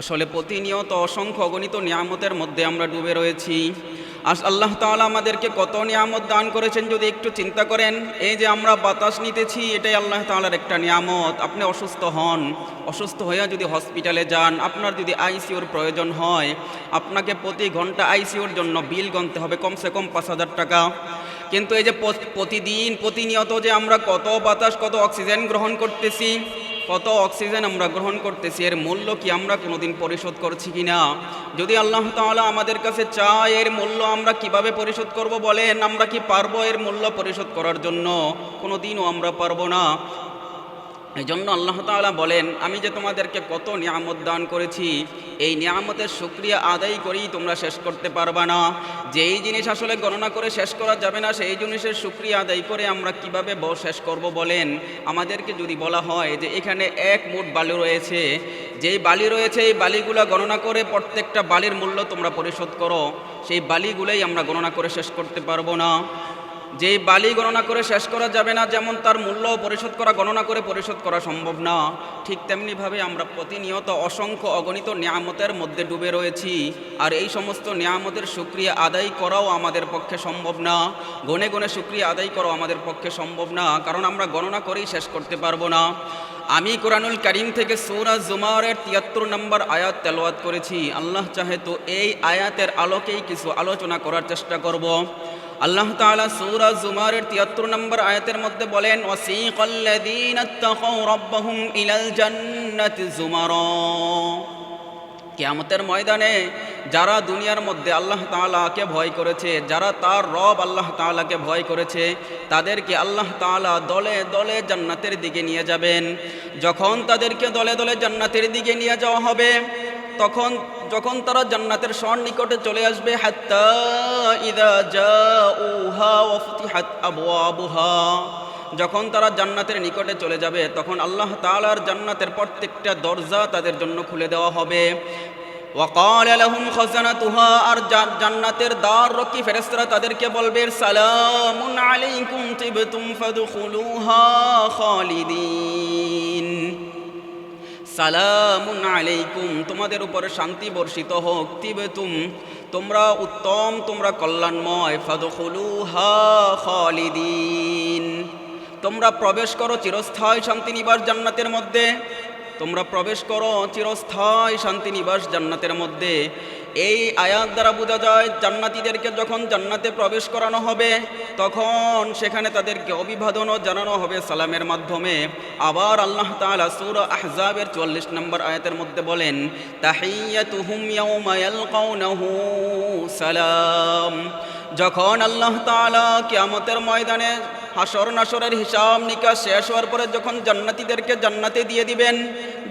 আসলে প্রতিনিয়ত অসংখ্য গণিত নিয়ামতের মধ্যে আমরা ডুবে রয়েছি। আস আল্লাহ তাআলা আমাদেরকে কত নিয়ামত দান করেছেন যদি একটু চিন্তা করেন, এই যে আমরা বাতাস নিতেছি, এটাই আল্লাহ তাআলার একটা নিয়ামত। আপনি অসুস্থ হন, অসুস্থ হইয়া যদি হসপিটালে যান, আপনার যদি আইসিউর প্রয়োজন হয়, আপনাকে প্রতি ঘণ্টা আইসিউর জন্য বিল গণতে হবে, কমসে কম পাঁচ হাজার টাকা। কিন্তু এই যে প্রতিদিন প্রতিনিয়ত যে আমরা কত বাতাস, কত অক্সিজেন গ্রহণ করতেছি কত অক্সিজেন আমরা গ্রহণ করতেছি, এর মূল্য কি আমরা কোনোদিন পরিশোধ করছি কি না যদি আল্লাহ তাআলা আমাদের কাছে চায়, এর মূল্য আমরা কীভাবে পরিশোধ করব বলেন? আমরা কি পারব এর মূল্য পরিশোধ করার জন্য? কোনো দিনও আমরা পারব না। এই জন্য আল্লাহ তাআলা বলেন, আমি যে তোমাদেরকে কত নিয়ামত দান করেছি, এই নিয়ামতের সুক্রিয়া আদায় করেই তোমরা শেষ করতে পারবা না। যেই জিনিস আসলে গণনা করে শেষ করা যাবে না, সেই জিনিসের সুক্রিয়া আদায় করে আমরা কীভাবে শেষ করব বলেন? আমাদেরকে যদি বলা হয় যে এখানে এক মুঠ বালি রয়েছে, যেই বালি রয়েছে, এই বালিগুলো গণনা করে প্রত্যেকটা বালির মূল্য তোমরা পরিশোধ করো। সেই বালিগুলোই আমরা গণনা করে শেষ করতে পারব না। যেই বালি গণনা করে শেষ করা যাবে না, যেমন তার মূল্য পরিশোধ করা, গণনা করে পরিশোধ করা সম্ভব না, ঠিক তেমনিভাবে আমরা প্রতিনিয়ত অসংখ্য অগণিত নিয়ামতের মধ্যে ডুবে রয়েছি। আর এই সমস্ত নিয়ামতের সুক্রিয়া আদায় করাও আমাদের পক্ষে সম্ভব না। গনে গনে সুক্রিয়া আদায় করাও আমাদের পক্ষে সম্ভব না, কারণ আমরা গণনা করেই শেষ করতে পারব না। আমি কোরআনুল করিম থেকে সৌরা জুমারের তিয়াত্তর নম্বর আয়াত তেলাওয়াত করেছি। আল্লাহ চাহে তো এই আয়াতের আলোকেই কিছু আলোচনা করার চেষ্টা করব। আল্লাহ তাআলা সূরা জুমারের 73 নম্বর আয়াতের মধ্যে বলেন, ওয়াসিকাল্লাযীনা ইত্তাকাউ রাব্বাহুম ইলাল জান্নাতি জুমারা। কিয়ামতের ময়দানে যারা দুনিয়ার মধ্যে আল্লাহ তাআলাকে ভয় করেছে, যারা তার রব আল্লাহ তাআলাকে ভয় করেছে, তাদেরকে আল্লাহ তাআলা দলে দলে জান্নাতের দিকে নিয়ে যাবেন। যখন তাদেরকে দলে দলে জান্নাতের দিকে নিয়ে যাওয়া হবে তখন যখন তারা জান্নাতের স্বর নিকটে চলে আসবে, হাত্তা ইদা জাউহা ওয়া ফুতিহাত আবওয়াবুহা। যখন তারা জান্নাতের নিকটে চলে যাবে, তখন আল্লাহ তাআলার জান্নাতের প্রত্যেকটা দরজা তাদের জন্য খুলে দেওয়া হবে। ওয়াকাল লাহুম খাজানাতুহা, আর জান্নাতের দ্বার রক্ষী ফেরেশতারা তাদেরকে বলবে, সালামুন আলাইকুম তিবতুম ফাদখুলুহা খালিদিন। সালামুন আলাইকুম, তোমাদের উপরে শান্তি বর্ষিত হোক, তিবেতুম, তোমরা উত্তম, তোমরা কল্যাণময়, ফাদখুলুহা হলিদিন তোমরা প্রবেশ করো চিরস্থায়ী শান্তি নিবাস জান্নাতের মধ্যে। তোমরা প্রবেশ করো চিরস্থায়ী শান্তি নিবাস জান্নাতের মধ্যে। এই আয়াত দ্বারা বোঝা যায়, জান্নাতীদেরকে যখন জান্নাতে প্রবেশ করানো হবে, তখন সেখানে তাদেরকে অভিবাদনও জানানো হবে সালামের মাধ্যমে। আবার আল্লাহ তাআলা সূরা আহজাবের চুয়াল্লিশ নম্বর আয়াতের মধ্যে বলেন সালাম। যখন আল্লাহ তাআলা কিয়ামতের ময়দানে হাসর নাসরের হিসাব নিকাশ শেষ হওয়ার পরে যখন জান্নাতীদেরকে জান্নাতে দিয়ে দিবেন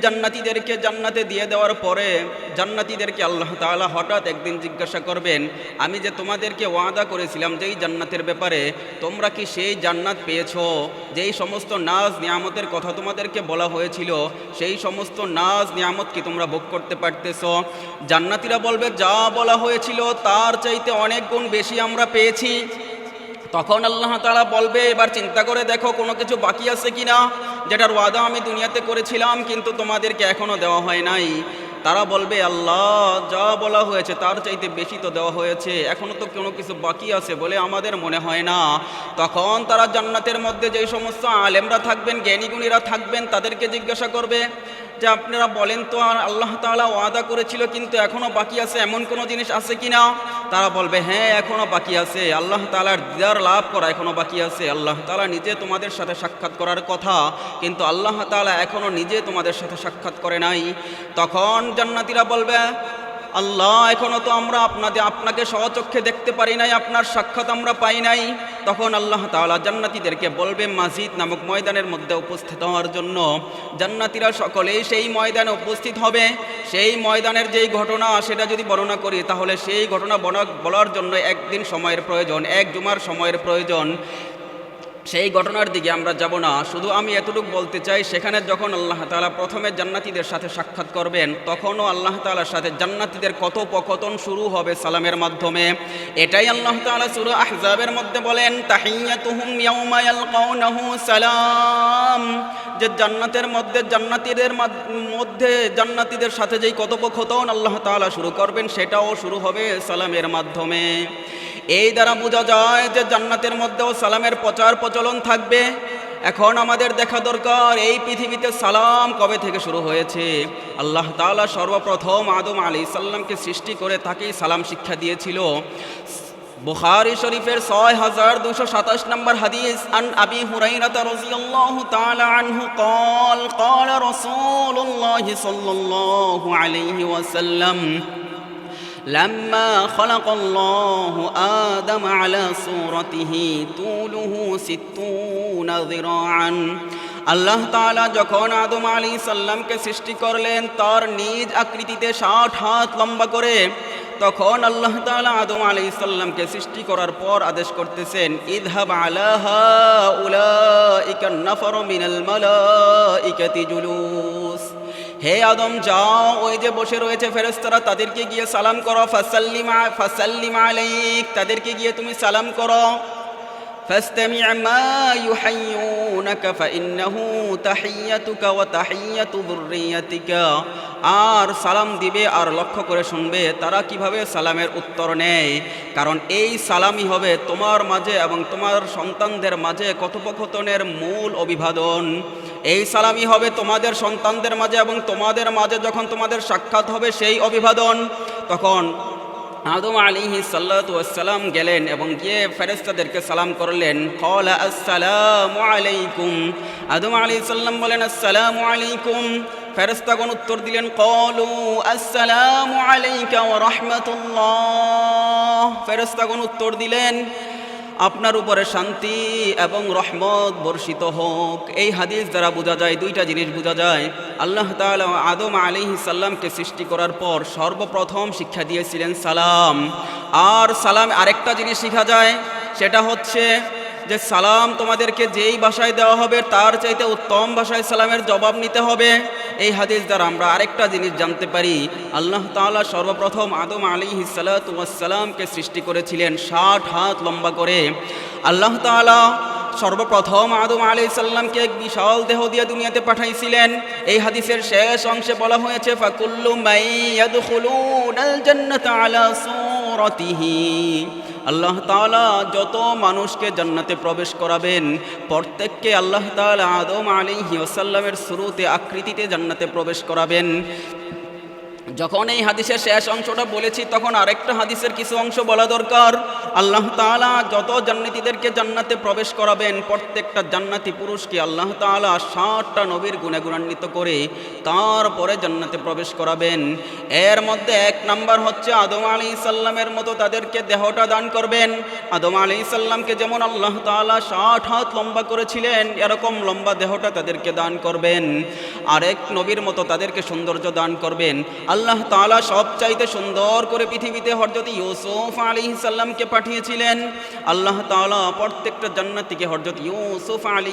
জান্নাতীদেরকে জান্নাতে দিয়ে দেওয়ার পরে জান্নাতীদেরকে আল্লাহ তাআলা হঠাৎ একদিন জিজ্ঞাসা করবেন, আমি যে তোমাদেরকে ওয়াদা করেছিলাম যেই জান্নাতের ব্যাপারে, তোমরা কি সেই জান্নাত পেয়েছ? যেই সমস্ত নাজ নিয়ামতের কথা তোমাদেরকে বলা হয়েছিল, সেই সমস্ত নাজ নিয়ামত কি তোমরা ভোগ করতে পারতেছো? জান্নাতীরা বলবে, যা বলা হয়েছিল তার চাইতে অনেক গুণ বেশি আমরা পেয়েছি। তখন আল্লাহ তালা বলবে, এবার চিন্তা করে দেখো কোনো কিছু বাকি আছে কিনা? যেটার ওয়াদা আমি দুনিয়াতে করেছিলাম, কিন্তু তোমাদেরকে এখনও দেওয়া হয় নাই। তারা বলবে, আল্লাহ, যা বলা হয়েছে তার চাইতে বেশি তো দেওয়া হয়েছে। এখনও তো কোনো কিছু বাকি আছে বলে আমাদের মনে হয় না। তখন তারা জান্নাতের মধ্যে যেই সমস্ত আলেমরা থাকবেন, জ্ঞানীগুণীরা থাকবেন, তাদেরকে জিজ্ঞাসা করবে যে আপনারা বলেন তো আর আল্লাহ তালা ওয়াদা করেছিল, কিন্তু এখনও বাকি আছে? এমন কোনো জিনিস আছে কি না তারা বলবে হ্যাঁ এখনও বাকি আছে। আল্লাহ তালার দিদার লাভ করা এখনও বাকি আছে। আল্লাহ তালা নিজে তোমাদের সাথে সাক্ষাৎ করার কথা, কিন্তু আল্লাহ তালা এখনও নিজে তোমাদের সাথে সাক্ষাৎ করে নাই। তখন জান্নাতিরা বলবে আল্লাহ, এখনও তো আমরা আপনাদের, আপনাকে সহচক্ষে দেখতে পারি নাই, আপনার সাক্ষাৎ আমরা পাই নাই। তখন আল্লাহ তাআলা জান্নাতিদেরকে বলবে, মাজিদ নামক ময়দানের মধ্যে উপস্থিত হওয়ার জন্য জান্নাতীরা সকলেই সেই ময়দানে উপস্থিত হবে। সেই ময়দানের যেই ঘটনা, সেটা যদি বর্ণনা করি, তাহলে সেই ঘটনা বলার জন্য একদিন সময়ের প্রয়োজন, এক জুমার সময়ের প্রয়োজন। সেই ঘটনার দিকে আমরা যাব না। শুধু আমি এতটুকু বলতে চাই, সেখানে যখন আল্লাহ তালা প্রথমে জান্নাতীদের সাথে সাক্ষাৎ করবেন, তখনও আল্লাহ তাআলার সাথে জান্নাতীদের কথোপকথন শুরু হবে সালামের মাধ্যমে। এটাই আল্লাহ তাআলা সূরা আহজাবের মধ্যে বলেন সালাম। যে জান্নাতের মধ্যে, জান্নাতীদের মধ্যে জান্নাতীদের সাথে যেই কথোপকথন আল্লাহ তাআলা শুরু করবেন, সেটাও শুরু হবে সালামের মাধ্যমে। এই দ্বারা বোঝা যায় যে জান্নাতের মধ্যেও সালামের প্রচার প্রচার প্রচলন থাকবে এখন আমাদের দেখা দরকার এই পৃথিবীতে সালাম কবে থেকে শুরু হয়েছে আল্লাহ তাআলা সর্বপ্রথম আদম আলী সাল্লামকে সৃষ্টি করে তাকেই সালাম শিক্ষা দিয়েছিল বুখারী শরীফের ছয় হাজার দুশো সাতাশ নম্বর হাদিস আন আবি হুরাইরাতা রাদিয়াল্লাহু তাআলা আনহু قال قال رسول الله صلى الله عليه وسلم لما خلق الله آدم على صورته طوله ستون ذراعا আল্লাহ তাআলা যখন আদম আলী সাল্লামকে সৃষ্টি করলেন তার নিজ আকৃতিতে ষাট হাত লম্বা করে তখন আল্লাহ তাআলা আদম আলী সাল্লামকে সৃষ্টি করার পর আদেশ করতেছেন ইদহাব আলাহা উলাইকা নাফর মিনাল মালাইকাতি জুলুস হে আদম, যাও। ওই যে বসে রয়েছে ফেরেস্তারা তাদেরকে গিয়ে সালাম করো। ফাসাল্লিমা ফাসাল্লিমা আলাইক, তাদেরকে গিয়ে তুমি সালাম করো। فاستمع ما يحيونك فإنه تحيتك وتحية ذريتك আর সালাম দিবে আর লক্ষ্য করে শুনবে তারা কিভাবে সালামের উত্তর নেয় কারণ এই সালামই হবে তোমার মাঝে এবং তোমার সন্তানদের মাঝে কথোপকথনের মূল অভিবাদন এই সালামই হবে তোমাদের সন্তানদের মাঝে এবং তোমাদের মাঝে যখন তোমাদের সাক্ষাৎ হবে সেই অভিবাদন তখন আদম আলিহি সাল্লাম গেলেন এবং গিয়ে ফেরেস্তাদেরকে সালাম করলেন। কলা আসসালাম আলাইকুম। আদম আলি সাল্লাম বলেন, আসসালামু আলাইকুম। ফেরেস্তাগণ উত্তর দিলেন কলু আসসালাম আলাইকা রাহমাতুল্লাহ। ফেরেস্তাগণ উত্তর দিলেন আপনার উপরে শান্তি এবং রহমত বর্ষিত হোক। এই হাদিস দ্বারা বোঝা যায়, দুইটা জিনিস বোঝা যায়। আল্লাহ তাআলা আদম আলী সাল্লামকে সৃষ্টি করার পর সর্বপ্রথম শিক্ষা দিয়েছিলেন সালাম। আর সালাম আরেকটা জিনিস শেখা যায়, সেটা হচ্ছে যে সালাম তোমাদেরকে যেই ভাষায় দেওয়া হবে, তার চাইতে উত্তম ভাষায় সালামের জবাব নিতে হবে। এই হাদিস দ্বারা আমরা আরেকটা জিনিস জানতে পারি। আল্লাহ তালা সর্বপ্রথম আদম আলী হিসালাতামকে সৃষ্টি করেছিলেন ষাট হাত লম্বা করে। আল্লাহ তাআলা সর্বপ্রথম আদম আলী সাল্লামকে এক বিশাল দেহ দিয়ে দুনিয়াতে পাঠাইছিলেন। এই হাদিসের শেষ অংশে বলা হয়েছে আলা আল্লাহ তাআলা যত মানুষকে জান্নাতে প্রবেশ করাবেন, প্রত্যেককে আল্লাহ তালা আদম আলাইহি ওয়াসাল্লামের শুরুতে আকৃতিতে জান্নাতে প্রবেশ করাবেন। যখন এই হাদিসের শেষ অংশটা বলেছি, তখন আরেকটা হাদিসের কিছু অংশ বলা দরকার। আল্লাহ তাআলা যত জান্নাতীদেরকে জান্নাতে প্রবেশ করাবেন, প্রত্যেকটা জান্নাতি পুরুষকে আল্লাহ তাআলা ষাটটা নবীর গুণে গুণান্বিত করে তারপরে জান্নাতে প্রবেশ করাবেন। এর মধ্যে এক নাম্বার হচ্ছে আদম আলী সাল্লামের মতো তাদেরকে দেহটা দান করবেন। আদম আলী সাল্লামকে যেমন আল্লাহ তাআলা ষাট হাত লম্বা করেছিলেন, এরকম লম্বা দেহটা তাদেরকে দান করবেন। আরেক নবীর মতো তাদেরকে সৌন্দর্য দান করবেন। আল্লাহ তাআলা সবচাইতে সুন্দর করে পৃথিবীতে হরজত ইউসুফ আলী সাল্লামকে পাঠিয়েছিলেন। আল্লাহ তাআলা প্রত্যেকটা জান্নাতিকে হরজত ইউসুফ আলী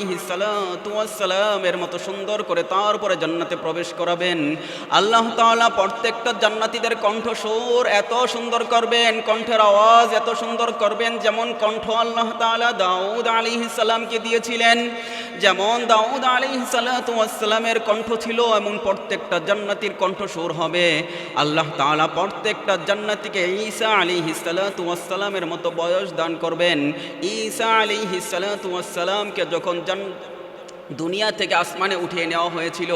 সালামের মতো সুন্দর করে তারপরে জান্নাতে প্রবেশ করাবেন। আল্লাহ তাআলা প্রত্যেকটা জান্নাতীদের কণ্ঠস্বর এত সুন্দর করবেন, কণ্ঠের আওয়াজ এত সুন্দর করবেন যেমন কণ্ঠ আল্লাহ তাআলা দাউদ আলী সালামকে দিয়েছিলেন। যেমন দাউদ আলী সালাতামের কণ্ঠ ছিল, এমন প্রত্যেকটা জান্নাতির কণ্ঠস্বর হবে। আল্লাহ তালা প্রত্যেকটা জান্নাতিকে ঈসা আলী সালাতামের মতো বয়স দান করবেন। ঈসা আলী সালাতামকে যখন জান, দুনিয়া থেকে আসমানে উঠিয়ে নেওয়া হয়েছিল,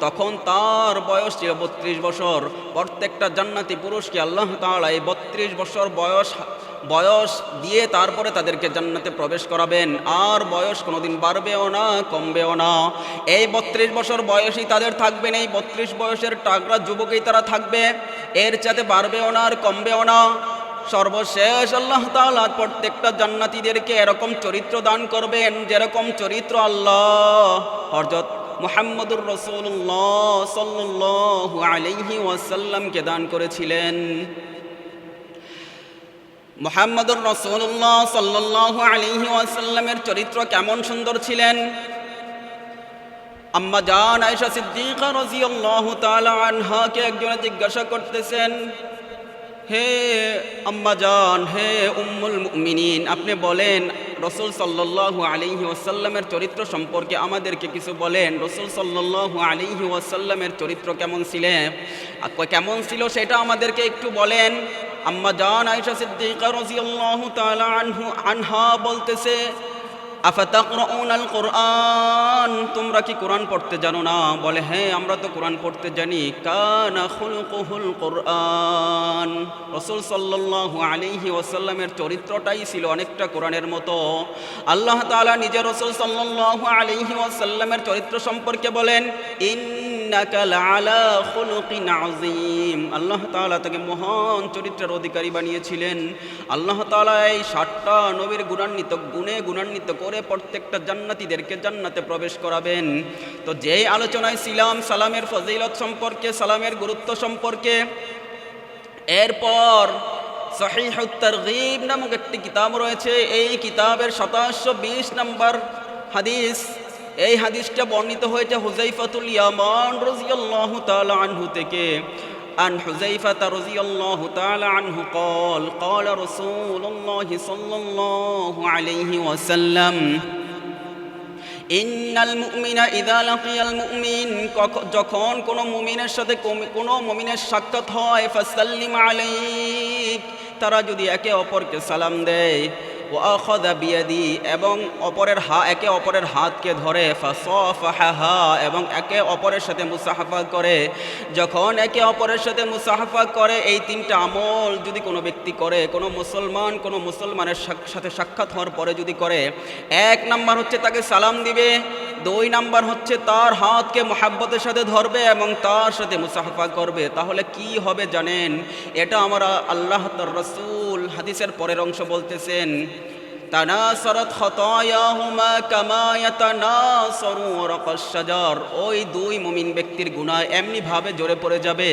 তখন তার বয়স ছিল বত্রিশ বছর। প্রত্যেকটা জান্নাতি পুরুষকে আল্লাহ তাআলা এই বত্রিশ বছর বয়স বয়স দিয়ে তারপরে তাদেরকে জান্নাতে প্রবেশ করাবেন। আর বয়স কোনোদিন বাড়বেও না, কমবেও না। এই বত্রিশ বছর বয়সই তাদের থাকবেন, এই বত্রিশ বয়সের টাকরা যুবকেই তারা থাকবে। এর চাতে বাড়বেও না আর কমবেও না। সর্বশেষ আল্লাহ তাআলা প্রত্যেকটা জান্নাতীদেরকে এরকম চরিত্র দান করবেন, যেরকম চরিত্র আল্লাহ হরজত মোহাম্মদুর রসুল্লাহ সাল্লাল্লাহু আলাইহি ওয়াসাল্লামকে দান করেছিলেন। মোহাম্মদুর রসুল্লাহ সাল্লাল্লাহু আলাইহি ওয়াসাল্লামের চরিত্র কেমন সুন্দর ছিলেন? আম্মা জান আয়েশা সিদ্দিকা রাদিয়াল্লাহু তাআলা আনহাকে একজনে জিজ্ঞাসা করতেছেন, হে আম্মা জান, হে উম্মুল মুমিনিন, আপনি বলেন, রসুল সাল্লাল্লাহু আলিহি ওয়াসাল্লামের চরিত্র সম্পর্কে আমাদেরকে কিছু বলেন। রসুল সাল্লাল্লাহু আলিহি ওয়াসাল্লামের চরিত্র কেমন ছিলেন কেমন ছিল সেটা আমাদেরকে একটু বলেন। আম্মা জান আয়েশা সিদ্দিকা রাদিয়াল্লাহু তাআলা আনহু, আনহা বলতেছে আফাতাকরাউনাল কোরআন তোমরা কি কোরআন পড়তে জানো না? বলে হ্যাঁ আমরা তো কোরআন পড়তে জানি। কানা খুলকুহুল কোরআন? রসুল সাল্লাল্লাহু আলাইহি ওয়াসাল্লামের চরিত্রটাই ছিল অনেকটা কোরআনের মতো। আল্লাহ তাআলা নিজে রসুল সাল্লাল্লাহু আলাইহি ওয়াসাল্লামের চরিত্র সম্পর্কে বলেন আযীম আল্লাহ তাকে মহান চরিত্রের অধিকারী বানিয়েছিলেন। আল্লাহ এই নবীর গুণান্বিত, গুণে গুণান্বিত করে প্রত্যেকটা জান্নাতীদেরকে জান্নাতে প্রবেশ করাবেন। তো যেই আলোচনায় ছিলাম, সালামের ফজিলত সম্পর্কে, সালামের গুরুত্ব সম্পর্কে, এরপর সহিহ তারগিব নামক একটি কিতাব রয়েছে। এই কিতাবের শতাংশো বিশ নম্বর হাদিস এই হাদিসটা বর্ণিত হয়েছে হুজাইফাতুল ইয়ামান রাদিয়াল্লাহু তাআলা আনহু থেকে عن حذيفة رضي الله تعالى عنه قال قال رسول الله صلى الله عليه وسلم ইন্নাল মুমিনা ইদা লাকিয়াল মুমিন কখ- যখন কোনো মুমিনের সাথে কোম- কোনো মুমিনের সাক্ষাৎ হয় ফাসাল্লিম আলাইক তারা যদি একে অপরকে সালাম দেয় ও আখাদা বিয়াদি, এবং অপরের হা, একে অপরের হাতকে ধরে ফাসাফাহা এবং একে অপরের সাথে মুসাহাফা করে। যখন একে অপরের সাথে মুসাহাফা করে, এই তিনটা আমল যদি কোনো ব্যক্তি করে, কোনো মুসলমান, কোনো মুসলমানের সাথে সাক্ষাৎ হওয়ার পরে যদি করে, এক নাম্বার হচ্ছে তাকে সালাম দিবে, দুই নাম্বার হচ্ছে তার হাতকে মোহাব্বতের সাথে ধরবে, এবং তার সাথে মুসাফা করবে। তাহলে কি হবে জানেন? এটা আমরা আল্লাহ রসুল হাদিসের পরের অংশ বলতেছেন তানাসরত খতায়াহুমা কামা ইয়াতানাসরু ওয়ারাকাশ শাজার। ওই দুই মুমিন ব্যক্তির গুনাহ এমনি ভাবে জোরে পড়ে যাবে।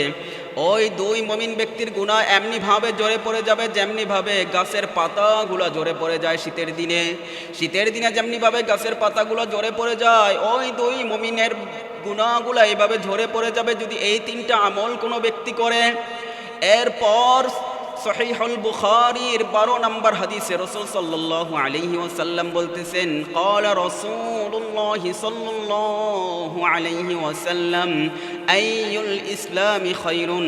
ওই দুই মুমিন ব্যক্তির গুনাহ এমনি ভাবে জোরে পড়ে যাবে যেমনি ভাবে গাছের পাতাগুলো জোরে পড়ে যায় শীতের দিনে। শীতের দিনে যেমনি ভাবে গাছের পাতাগুলো জোরে পড়ে যায়, ওই দুই মুমিনের গুনাহগুলো এইভাবে ঝরে পড়ে যাবে যদি এই তিনটা আমল কোনো ব্যক্তি করে। এরপর সহিহুল বুখারীর বারো নম্বর হাদিসে রসুল সাল্লাল্লাহু আলাইহি ওয়াসাল্লাম বলতেছেন, ক্বালা রাসূলুল্লাহ সাল্লাল্লাহু আলাইহি ওয়াসাল্লাম, আইয়ুল ইসলামি খায়রুন?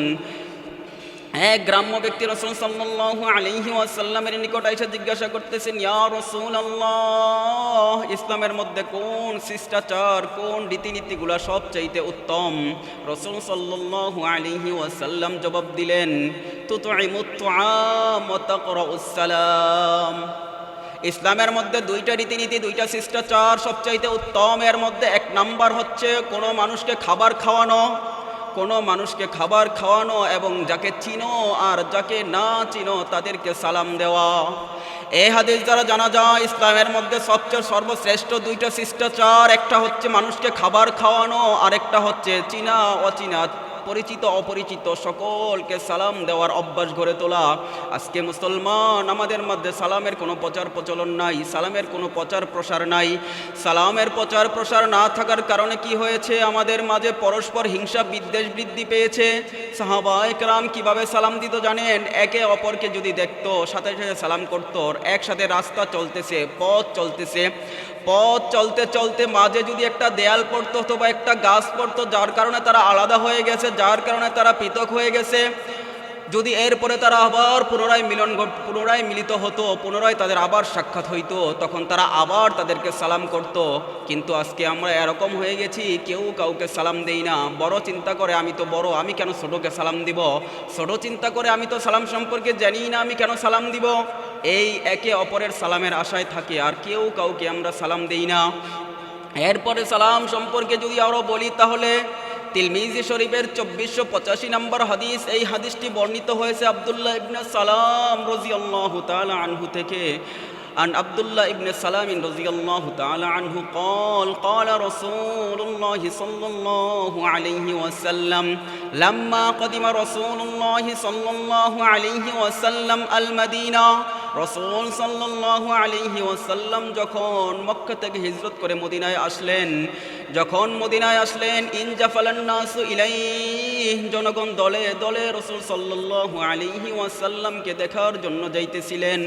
এক গ্রাম্য ব্যক্তি রসুল সাল্লাল্লাহু আলাইহি ওয়াসাল্লামের নিকট এসে জিজ্ঞাসা করতেছেন, ইয়া রাসূলুল্লাহ, ইসলামের মধ্যে কোন শিষ্টাচার, কোন রীতিনীতিগুলো সবচাইতে উত্তম? রসুল সাল্লাল্লাহু আলাইহি ওয়াসাল্লাম জবাব দিলেন সালাম। ইসলামের মধ্যে দুইটা রীতিনীতি, দুইটা শিষ্টাচার সবচাইতে উত্তম এর মধ্যে এক নাম্বার হচ্ছে কোনো মানুষকে খাবার খাওয়ানো, কোনো মানুষকে খাবার খাওয়ানো এবং যাকে চিনো আর যাকে না চিনো তাদেরকে সালাম দেওয়া। এই হাদিস দ্বারা জানা যায়, ইসলামের মধ্যে সবচেয়ে সর্বশ্রেষ্ঠ দুইটা শিষ্টাচার, একটা হচ্ছে মানুষকে খাবার খাওয়ানো আর একটা হচ্ছে চীনা অচীনা পরিচিত, অপরিচিত, সকলকে সালাম দেওয়ার অভ্যাস গড়ে তোলা। আজকে মুসলমান আমাদের মধ্যে সালামের কোনো প্রচার প্রচলন নাই, সালামের কোনো প্রচার প্রসার নাই। সালামের প্রচার প্রসার না থাকার কারণে কি হয়েছে? আমাদের মাঝে পরস্পর হিংসা, বিদ্বেষ বৃদ্ধি পেয়েছে। সাহাবা একরাম কীভাবে সালাম দিত জানেন? একে অপরকে যদি দেখতো, সাথে সাথে সালাম করতো একসাথে রাস্তা চলতেছে, পথ চলতেছে। পথ চলতে চলতে মাঝে যদি একটা দেয়াল পড়তো অথবা একটা গাছ পড়তো, যার কারণে তারা আলাদা হয়ে গেছে, যার কারণে তারা পৃথক হয়ে গেছে। যদি এরপরে তারা আবার পুনরায় মিলন পুনরায় মিলিত হতো, পুনরায় তাদের আবার সাক্ষাৎ হইতো, তখন তারা আবার তাদেরকে সালাম করত। কিন্তু আজকে আমরা এরকম হয়ে গেছি, কেউ কাউকে সালাম দেই না। বড় চিন্তা করে আমি তো বড়, আমি কেন ছোটোকে সালাম দিব? ছোট চিন্তা করে আমি তো সালাম সম্পর্কে জানি না, আমি কেন সালাম দিব? এই একে অপরের সালামের আশায় থাকে, আর কেউ কাউকে আমরা সালাম দেই না। এরপরে সালাম সম্পর্কে যদি আরও বলি তাহলে তিলমিজি শরীফের চব্বিশশো পঁচাশি নম্বর হাদিস এই হাদিসটি বর্ণিত হয়েছে আবদুল্লাহ ইবনে সালাম রজি আল্লাহ আনহু থেকে عن عبد الله بن سلام رضي الله تعالى عنه قال قال رسول الله صلى الله عليه وسلم لما قدم رسول الله صلى الله عليه وسلم المدينة রসুল সাল্লাল্লাহু আলাইহি ওয়াসাল্লাম যখন মক্কা থেকে হিজরত করে মদিনায় আসলেন, যখন মদিনায় আসলেন, ইনজাফালান্নাসু ইলাই জনগণ দলে দলে রসুল সাল্লাল্লাহু আলাইহি ওয়াসাল্লামকে দেখার জন্য যাইতেছিলেন।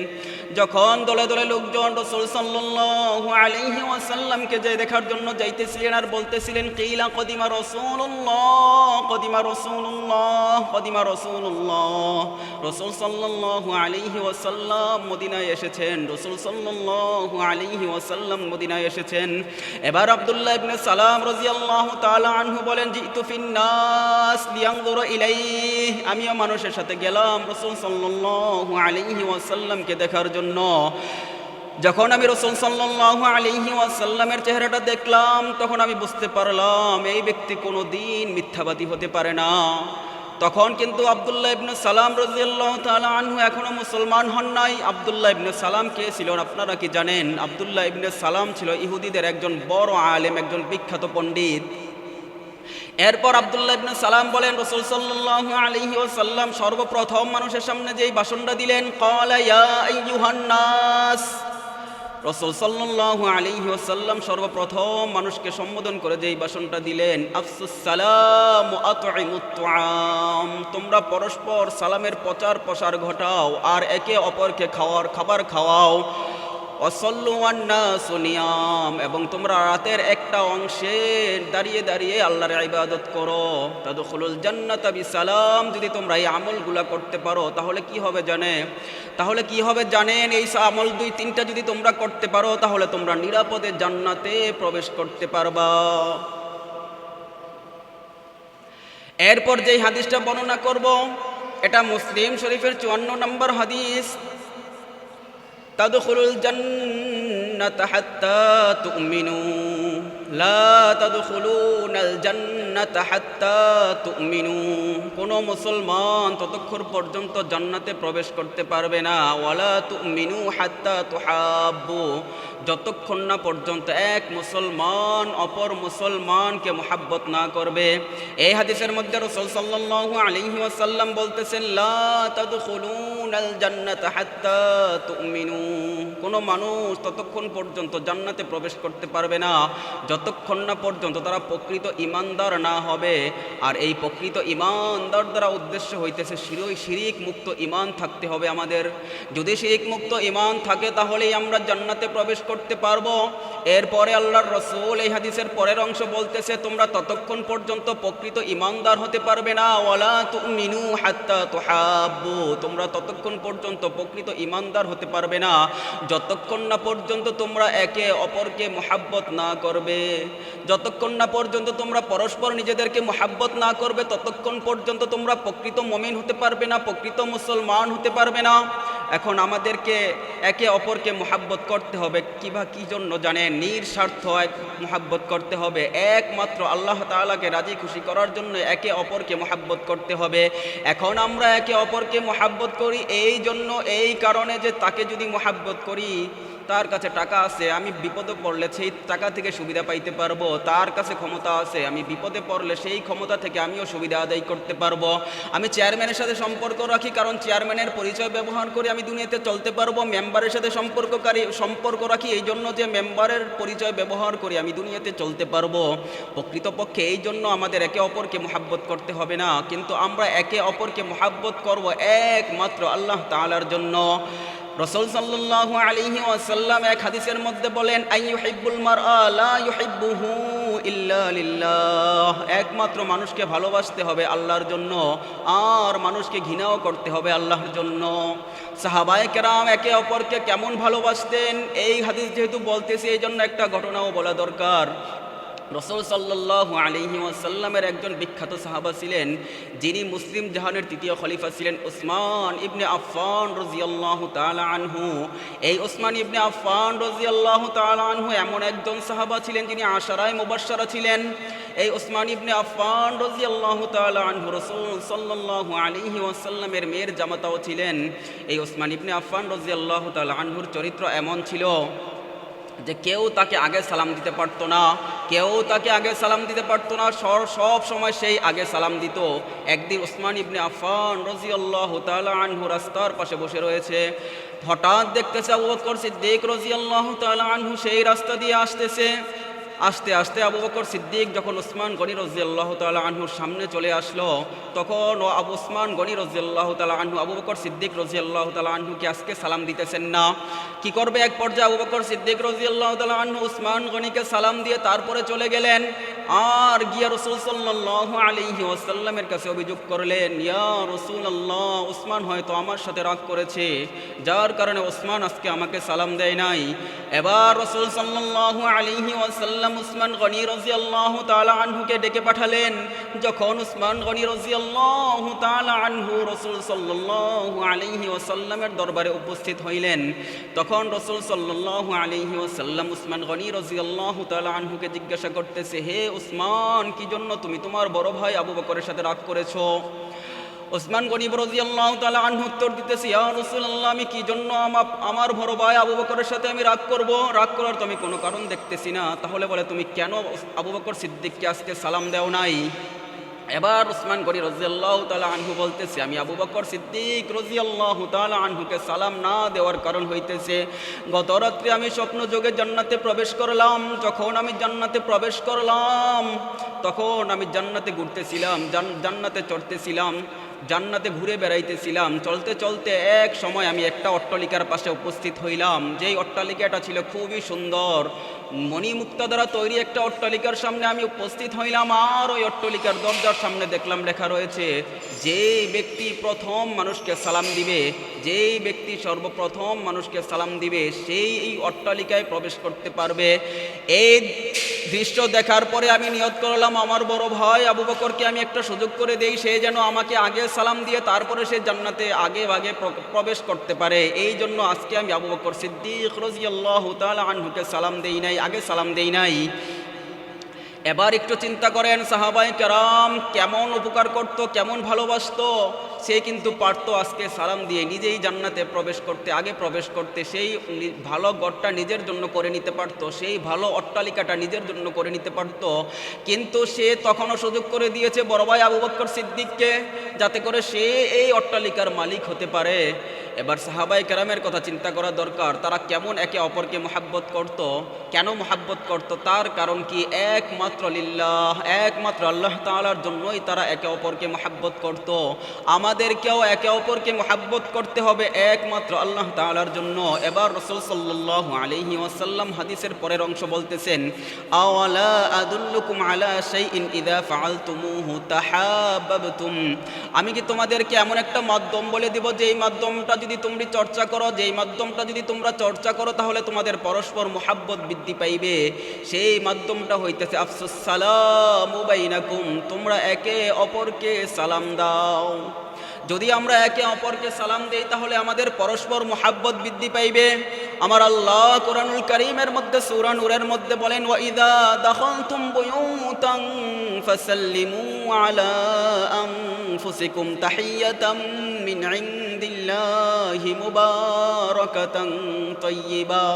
যখন দলে দলে লোকজন রসুল সাল্লাল্লাহু আলাইহি ওয়াসাল্লামকে যে দেখার জন্য যাইতেছিলেন আর বলতেছিলেন, কিলা কদিমা রসুল্লাহ কদিমা রসুল্লাহ কদিমা রসুল্লাহ রসুল সাল্লাল্লাহু আলাইহি ওয়াসাল্লাম মদিনায় এসেছেন, রসুল সাল্লাল্লাহু আলাইহি ওয়াসাল্লাম মদিনায় এসেছেন। এবার আবদুল্লাহ ইবনে সালাম রাদিয়াল্লাহু তাআলা আনহু বলেন, জিতু ফিন নাস লিয়ানজুরা ইলাইহি। আমিও মানুষের সাথে গেলাম রসুল সাল্লাল্লাহু আলাইহি ওয়াসাল্লামকে দেখার জন্য। যখন আমি রসুল সাল্লাল্লাহু আলাইহি ওয়াসাল্লামের চেহারাটা দেখলাম, তখন আমি বুঝতে পারলাম, এই ব্যক্তি কোনো দিন মিথ্যাবাদী হতে পারে না। তখন কিন্তু আবদুল্লাহ ইবনে সালাম রাজিয়াল্লাহ তাআলা আনহু এখনও মুসলমান হন নাই। আবদুল্লাহ ইবনে সালাম কে ছিলেন আপনারা কি জানেন? আবদুল্লাহ ইবনে সালাম ছিল ইহুদিদের একজন বড় আলেম, একজন বিখ্যাত পণ্ডিত। এরপর আবদুল্লাহ ইবনে সালাম বলেন, রসুল সাল্লাল্লাহু আলাইহি ওয়াসাল্লাম সর্বপ্রথম মানুষের সামনে যেই ভাষণটা দিলেন ক্বালা ইয়া নাস। রসুল সাল্লাল্লাহু আলী ওসাল্লাম সর্বপ্রথম মানুষকে সম্বোধন করে যেই বাসনটা দিলেন, আফসুস সালাম ও তোমরা পরস্পর সালামের প্রচার প্রসার ঘটাও আর একে অপরকে খাওয়ার খাবার খাওয়াও। অসল্লুয়ান্নাসনিয়াম এবং তোমরা রাতের একটা অংশে দাঁড়িয়ে দাঁড়িয়ে আল্লাহর ইবাদত করো। তাদখুলুল জান্নাত সালাম যদি তোমরা এই আমলগুলা করতে পারো, তাহলে কি হবে জানে? তাহলে কি হবে জানেন, এই আমল দুই, তিনটা যদি তোমরা করতে পারো, তাহলে তোমরা নিরাপদে জান্নাতে প্রবেশ করতে পারবা। এরপর যেই হাদিসটা বর্ণনা করব, এটা মুসলিম শরীফের চুয়ান্ন নম্বর হাদিস। تدخلوا الجنة حتى تؤمنوا. কোনো মুসলমান ততক্ষণ পর্যন্ত জান্নাতে প্রবেশ করতে পারবে না। ওয়ালা তু মিনু হাত্তা তুহাব্বু। যতক্ষণ না পর্যন্ত এক মুসলমান অপর মুসলমানকে মোহাব্বত না করবে। এই হাদিসের মধ্যে রসুল সাল্লাহ আলহি আসাল্লাম বলতেছেন কোন মানুষ ততক্ষণ পর্যন্ত জান্নাতে প্রবেশ করতে পারবে না। যত যতক্ষণ না পর্যন্ত তারা প্রকৃত ইমানদার না হবে, আর এই প্রকৃত ইমানদার দ্বারা উদ্দেশ্য হইতেছে শিরই শিরিক মুক্ত ইমান থাকতে হবে আমাদের। যদি শিরিক মুক্ত ইমান থাকে, তাহলেই আমরা জান্নাতে প্রবেশ করতে পারব। এরপরে আল্লাহর রসুল এই হাদিসের পরের অংশ বলতেছে, তোমরা ততক্ষণ পর্যন্ত প্রকৃত ইমানদার হতে পারবে না। ওয়ালা তুমিনু হাত্তা তুহাব্বু। তোমরা ততক্ষণ পর্যন্ত প্রকৃত ইমানদার হতে পারবে না। যতক্ষণ না পর্যন্ত তোমরা একে অপরকে মোহাব্বত না করবে। যতক্ষণ না পর্যন্ত তোমরা পরস্পর নিজেদেরকে মোহাব্বত না করবে, ততক্ষণ পর্যন্ত তোমরা প্রকৃত মমিন হতে পারবে না, প্রকৃত মুসলমান হতে পারবে না। এখন আমাদেরকে একে অপরকে মোহাব্বত করতে হবে। কি বা কী জন্য জানেন? নিঃস্বার্থ এক মোহাব্বত করতে হবে। একমাত্র আল্লাহ তাআলাকে রাজি খুশি করার জন্য একে অপরকে মোহাব্বত করতে হবে। এখন আমরা একে অপরকে মোহাব্বত করি এই জন্য, এই কারণে যে তাকে যদি মোহাব্বত করি তার কাছে টাকা আছে, আমি বিপদে পড়লে সেই টাকা থেকে সুবিধা পাইতে পারব। তার কাছে ক্ষমতা আছে, আমি বিপদে পড়লে সেই ক্ষমতা থেকে আমিও সুবিধা আদায় করতে পারব। আমি চেয়ারম্যানের সাথে সম্পর্ক রাখি, কারণ চেয়ারম্যানের পরিচয় ব্যবহার করে আমি দুনিয়াতে চলতে পারব। মেম্বারের সাথে সম্পর্ককারী, সম্পর্ক রাখি এই জন্য যে মেম্বারের পরিচয় ব্যবহার করে আমি দুনিয়াতে চলতে পারব। প্রকৃতপক্ষে এই জন্য আমাদের একে অপরকে মোহাব্বত করতে হবে না, কিন্তু আমরা একে অপরকে মোহাব্বত করব একমাত্র আল্লাহ তাআলার জন্য। রসুল সাল্লাল্লাহু আলাইহি ওয়াসাল্লাম এক হাদিসের মধ্যে বলেন আইয়ুহিব্বুল মারআ, লা ইউহিব্বুহু ইল্লা লিল্লাহ। একমাত্র মানুষকে ভালোবাসতে হবে আল্লাহর জন্য, আর মানুষকে ঘৃণাও করতে হবে আল্লাহর জন্য। সাহাবায়ে কেরাম একে অপরকে কেমন ভালোবাসতেন? এই হাদিস যেহেতু বলতেছি এই জন্য একটা ঘটনাও বলা দরকার। রসুল সাল্লাল্লাহু আলাইহি ওয়াসাল্লামের একজন বিখ্যাত সাহাবা ছিলেন, যিনি মুসলিম জাহানের তৃতীয় খলিফা ছিলেন ওসমান ইবনে আফফান রাদিয়াল্লাহু তাআলা আনহু। এই ওসমান ইবনে আফফান রাদিয়াল্লাহু তাআলা আনহু এমন একজন সাহাবা ছিলেন যিনি আশারায় মুবাশশারা ছিলেন। এই ওসমান ইবনে আফফান রাদিয়াল্লাহু তাআলা আনহু রাসূল আলাইহি ওয়াসাল্লামের মেয়ের জামাতাও ছিলেন। এই ওসমান ইবনে আফফান রাদিয়াল্লাহু তাআলা আনহুর চরিত্র এমন ছিল যে কেউ তাকে আগে সালাম দিতে পারতো না, কেউ তাকে আগে সালাম দিতে পারতো না সব সময় সেই আগে সালাম দিত। একদিন ওসমান ইবনে আফান রাজি আল্লাহ তালা আনহু রাস্তার পাশে বসে রয়েছে। হঠাৎ দেখতেছে আবু করছে দেখ রাজি আল্লাহ তালা আনহু সেই রাস্তা দিয়ে আসতেছে। আস্তে আস্তে আবু বকর সিদ্দিক যখন ওসমান গনি রজিয়াল্লাহ তালা আনহুর সামনে চলে আসলো, তখন ও আবু ওসমান গনি রজিয়াল্লাহ তালা আনহু, আবু বকর সিদ্দিক রজিয়াল্লাহ তালা আনহুকে আজকে সালাম দিতেছেন না। কি করবে এক পর্যায়ে আবু বকর সিদ্দিক রজিয়াল্লাহ তালা আনহু ওসমান গনিকে সালাম দিয়ে তারপরে চলে গেলেন। আর গিয়া রসুল সাল্লাহ আলিহি ওয়াসাল্লামের কাছে অভিযোগ করলেন, ইয়া রসুল আল্লাহ উসমান হয়তো আমার সাথে রাগ করেছে, যার কারণে ওসমান আজকে আমাকে সালাম দেয় নাই। এবার রসুল সাল্লাহ আলিহি ওয়াসাল্লাম উসমান গনি রজিয়াল্লাহ তালা আনহুকে ডেকে পাঠালেন। যখন উসমান গনি রজিয়াল্লাহ তালা আনহু রসুল সাল্লাহ আলিহি ওয়াসাল্লামের দরবারে উপস্থিত হইলেন, তখন রসুল সাল্লাহ আলিহি ওয়াসাল্লাম উসমান গনি রজিয়াল্লাহ তালা আনহুকে জিজ্ঞাসা করতেছে, হে উসমান কি জন্য তুমি তোমার বড় ভাই আবু বকরের সাথে রাগ করেছ? ওসমান গনিব আল্লাহ তাআলা আনহু উত্তর দিতেছি, ইয়া আমি কি জন্য আমার বড় ভাই আবু বকরের সাথে আমি রাগ করব? রাগ করার তো আমি কোনো কারণ দেখতেছি না। তাহলে বলে, তুমি কেন আবু বকর সিদ্দিককে আজকে সালাম দেও নাই? এবার উসমান গনি রাজিয়াল্লাহ তাআলা আনহু বলতেছে, আমি আবু বকর সিদ্দিক রাজিয়াল্লাহ তাআলা আনহুকে সালাম না দেওয়ার কারণ হইতেছে, গত রাত্রে আমি স্বপ্ন যোগে জান্নাতে প্রবেশ করলাম, যখন আমি জান্নাতে প্রবেশ করলাম, তখন আমি জান্নাতে ঘুরতেছিলাম জান্নাতে চড়তেছিলাম, জান্নাতে ঘুরে বেড়াইতেছিলাম, চলতে চলতে এক সময় আমি একটা অট্টালিকার পাশে উপস্থিত হইলাম, যেই অট্টালিকাটা ছিল খুবই সুন্দর মণিমুক্তা দ্বারা তৈরি একটা অট্টালিকার সামনে আমি উপস্থিত হইলাম আর ওই অট্টালিকার দরজার সামনে দেখলাম লেখা রয়েছে যে ব্যক্তি প্রথম মানুষকে সালাম দিবে, যেই ব্যক্তি সর্বপ্রথম মানুষকে সালাম দিবে, সেই এই অট্টালিকায় প্রবেশ করতে পারবে। এই দৃশ্য দেখার পরে আমি নিয়ত করলাম, আমার বড় ভাই আবু বকরকে আমি একটা সুযোগ করে দেই, সে যেন আমাকে আগে সালাম দিয়ে তারপরে সে জান্নাতে আগে ভাগে প্রবেশ করতে পারে। এই জন্য আজকে আমি আবু বকর সিদ্দিক রাজিয়াল্লাহু তাআলা আনহুকে সালাম দেই নাই। আগে সালাম দেই নাই। এবার একটু চিন্তা করেন সাহাবাই কেরাম কেমন উপকার করত, কেমন ভালোবাসতো। সে কিন্তু পারতো আজকে সালাম দিয়ে নিজেই জান্নাতে প্রবেশ করতে, আগে প্রবেশ করতে, সেই ভালো গড়টা নিজের জন্য করে নিতে পারতো, সেই ভালো অট্টালিকাটা নিজের জন্য করে নিতে পারতো। কিন্তু সে তখনও সুযোগ করে দিয়েছে বড় ভাই আবু বক্কর সিদ্দিককে, যাতে করে সে এই অট্টালিকার মালিক হতে পারে। এবার সাহাবাই কেরামের কথা চিন্তা করা দরকার, তারা কেমন একে অপরকে মোহাব্বত করত, কেন মোহাব্বত করত, তার কারণ কি? একমাত্র লিল্লাহ, একমাত্র আল্লাহ তালার জন্যই তারা একে অপরকে মোহাব্বত করত। আমাদেরকেও একে অপরকে মোহাব্বত করতে হবে একমাত্র আল্লাহ তালার জন্য। এবার রসুল সাল্লাল্লাহু আলাইহি ওয়াসাল্লাম হাদিসের পরের অংশ বলতেছেন, আওয়ালা আদুল্লুকুম তাহাব্বাবতুম? আমি কি তোমাদেরকে এমন একটা মাধ্যম বলে দিব যে এই মাধ্যমটা যদি তোমরা চর্চা করো যে এই মাধ্যমটা যদি তোমরা চর্চা করো, তাহলে তোমাদের পরস্পর মোহাব্বত বৃদ্ধি পাইবে। সেই মাধ্যমটা হইতেছে, আফসুস সালাম তোমরা একে অপরকে সালাম দাও। যদি আমরা একে অপরকে সালাম দেই, তাহলে আমাদের পরস্পর মোহাব্বত বৃদ্ধি পাইবে। আমার আল্লাহ কোরআনুল করিমের মধ্যে, সূরা উরের মধ্যে বলেন, ওয়াইদা দাখালতুম বুয়ুতান ফাসাল্লিমু আলা আনফুসিকুম তাহিয়াতাম মিন ইনদিল্লাহি মুবারাকাতান তাইয়্যিবা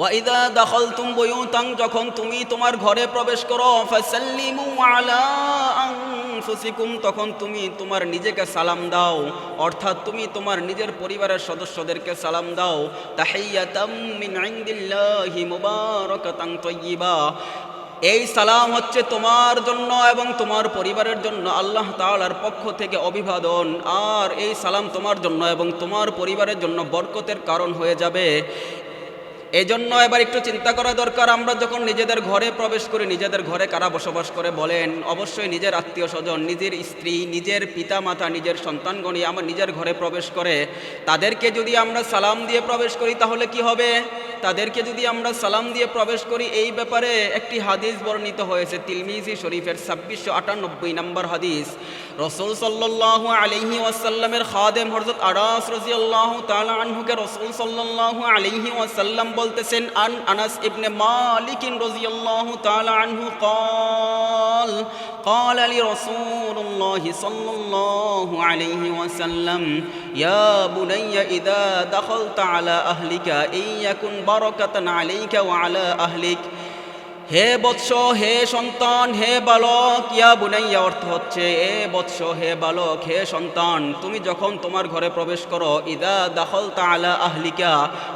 ওয়াইদা দাখালতুম বুয়ুতান, যখন তুমি তোমার ঘরে প্রবেশ করো, ফাসাল্লিমু আলা আনফুসিকুম, তখন তুমি তোমার নিজেকে সালাম দাও। অর্থাৎ তুমি তোমার নিজের পরিবারের সদস্যদেরকে সালাম দাও। তাহিয়াতাম মিন ইনদিল্লাহি মুবারাকাতান তাইয়্যিবা এই সালাম হচ্ছে তোমার জন্য এবং তোমার পরিবারের জন্য আল্লাহ তাআলার পক্ষ থেকে অভিবাদন। আর এই সালাম তোমার জন্য এবং তোমার পরিবারের জন্য বরকতের কারণ হয়ে যাবে। এই জন্য এবার একটু চিন্তা করা দরকার, আমরা যখন নিজেদের ঘরে প্রবেশ করি, নিজেদের ঘরে কারা বসবাস করে বলেন, অবশ্যই নিজের আত্মীয় স্বজন, নিজের স্ত্রী, নিজের পিতা মাতা নিজের সন্তানগণই আমার নিজের ঘরে প্রবেশ করে, তাদেরকে যদি আমরা সালাম দিয়ে প্রবেশ করি তাহলে কি হবে? তাদেরকে যদি আমরা সালাম দিয়ে প্রবেশ করি, এই ব্যাপারে একটি হাদিস বর্ণিত হয়েছে, তিলমিজি শরীফের ছাব্বিশশো আটানব্বই নম্বর হাদিস। রসুল সাল্লাহ আলিহি ওয়াসাল্লামের খাদেম হরজত আরাস রাজি আল্লাহ তালা আনহুকে রসুল সাল্লাহ আলিহি ওয়াসাল্লাম বলতেছেন আন আনাস ইবনে মালিকিন রাজি আল্লাহ তালা আনহু قال قال لي رسول الله صلى الله عليه وسلم ইয়া বুনাইয়া ইদা দাখলতা আলা আহলিকা এই ইয়াকুন বারাকাতান আলাইকা ওয়া আলা আহলিক হে বৎস, হে সন্তান, হে বালক, ইয়া বুনাইয়া অর্থ হচ্ছে, এ বৎস, হে বালক, হে সন্তান, তুমি যখন তোমার ঘরে প্রবেশ করো, ইদা দাখল তালা আহলিকা,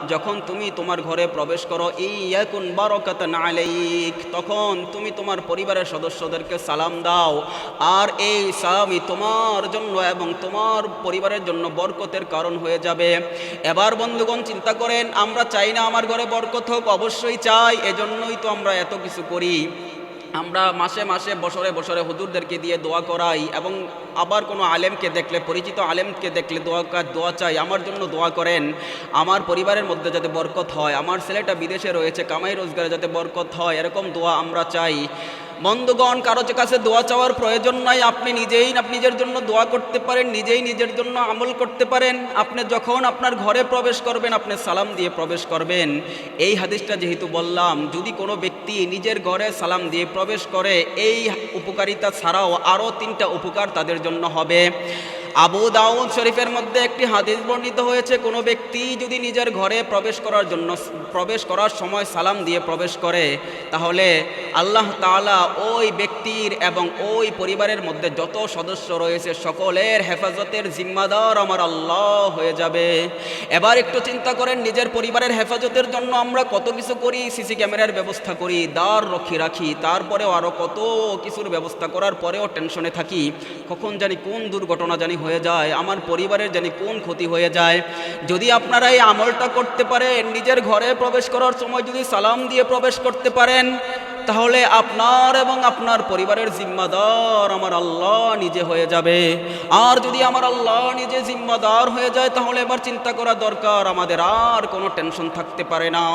যখন তুমি তোমার ঘরে প্রবেশ করো, ইয়াকুন বারকাত আলাইক, তখন তুমি তোমার পরিবারের সদস্যদেরকে সালাম দাও, আর এই সালামই তোমার জন্য এবং তোমার পরিবারের জন্য বরকতের কারণ হয়ে যাবে। এবার বন্ধুগণ, চিন্তা করেন, আমরা চাই না আমার ঘরে বরকত হোক, অবশ্যই চাই, এজন্যই তো আমরা এত কিছু করি, আমরা মাসে মাসে, বছরে বছরে হুদুরদেরকে দিয়ে দোয়া করাই এবং আবার কোনো আলেমকে দেখলে, পরিচিত আলেমকে দেখলে দোয়া দোয়া চাই, আমার জন্য দোয়া করেন। আমার পরিবারের মধ্যে যাতে বরকত হয়, আমার ছেলেটা বিদেশে রয়েছে, কামাই রোজগারে যাতে বরকত হয়, এরকম দোয়া আমরা চাই। বন্ধুগণ কারও কাছে দোয়া চাওয়ার প্রয়োজন নাই, আপনি নিজেই নিজের জন্য দোয়া করতে পারেন, নিজেই নিজের জন্য আমল করতে পারেন। আপনি যখন আপনার ঘরে প্রবেশ করবেন, আপনি সালাম দিয়ে প্রবেশ করবেন। এই হাদিসটা যেহেতু বললাম, যদি কোনো ব্যক্তি নিজের ঘরে সালাম দিয়ে প্রবেশ করে, এই উপকারিতা ছাড়াও আরও তিনটা উপকার তাদের জন্য হবে। আবু দাউদ শরীফের মধ্যে একটি হাদিস বর্ণিত হয়েছে, কোনো ব্যক্তি যদি নিজের ঘরে প্রবেশ করার জন্য, প্রবেশ করার সময় সালাম দিয়ে প্রবেশ করে, তাহলে আল্লাহ তাআলা ওই ব্যক্তির এবং ওই পরিবারের মধ্যে যত সদস্য রয়েছে, সকলের হেফাজতের জিম্মাদার আমার আল্লাহ হয়ে যাবে। এবার একটু চিন্তা করেন, নিজের পরিবারের হেফাজতের জন্য আমরা কত কিছু করি? সিসি ক্যামেরার ব্যবস্থা করি দ্বার রক্ষী রাখি, তারপরেও আরও কত কিছুর ব্যবস্থা করার পরেও টেনশনে থাকি। কখন জানি, কোন দুর্ঘটনা জানি হয়ে যায়, আমার পরিবারের জানি কোন ক্ষতি হয়ে যায়। যদি আপনারা এই আমলটা করতে পারেন, নিজের ঘরে প্রবেশ করার সময় যদি সালাম দিয়ে প্রবেশ করতে পারেন, তাহলে আপনার এবং আপনার পরিবারের জিম্মাদার আমার আল্লাহ নিজে হয়ে যাবে। আর যদি আমার আল্লাহ নিজে জিম্মাদার হয়ে যায়, তাহলে এবার চিন্তা করা দরকার, আমাদের আর কোনো টেনশন থাকতে পারে না।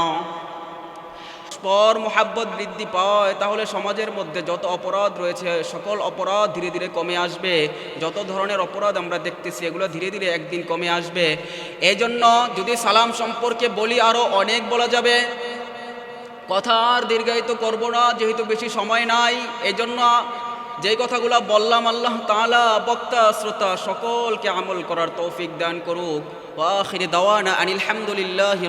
পর মোহাব্বত বৃদ্ধি পায়, তাহলে সমাজের মধ্যে যত অপরাধ রয়েছে, সকল অপরাধ ধীরে ধীরে কমে আসবে। যত ধরনের অপরাধ আমরা দেখতেছি, এগুলো ধীরে ধীরে একদিন কমে আসবে। এই জন্য যদি সালাম সম্পর্কে বলি আরও অনেক বলা যাবে। কথা আর দীর্ঘায়িত করব না, যেহেতু বেশি সময় নাই। এই জন্য যেই কথাগুলো বললাম, আল্লাহ তালা বক্তা, শ্রোতা, সকলকে আমল করার তৌফিক দান করুক। ওয়া আখিরি দাওয়ানা আনিল হামদুলিল্লাহি